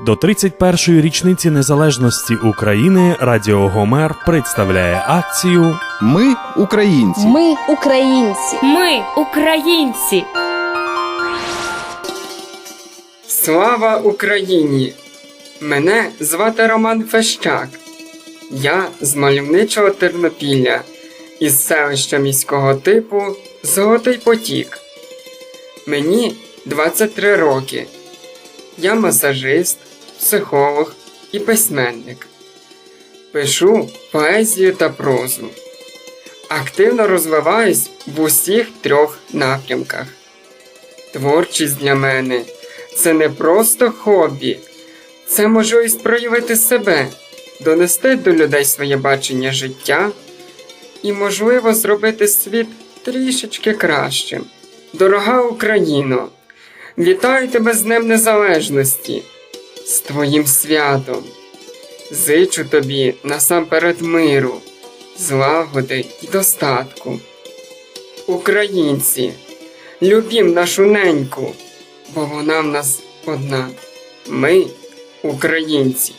До 31-ї річниці незалежності України Радіо Гомер представляє акцію Ми українці. Ми українці. Ми українці. Слава Україні! Мене звати Роман Фещак. Я з мальовничого Тернопілля із селища міського типу Золотий Потік. Мені 23 роки. Я масажист, психолог і письменник. Пишу поезію та прозу. Активно розвиваюсь в усіх трьох напрямках. Творчість для мене це не просто хобі, це можливість проявити себе, донести до людей своє бачення життя і, можливо, зробити світ трішечки кращим. Дорога Україно, вітаю тебе з Днем Незалежності, з твоїм святом. Зичу тобі насамперед миру, злагоди і достатку. Українці, любім нашу неньку, бо вона в нас одна. Ми українці.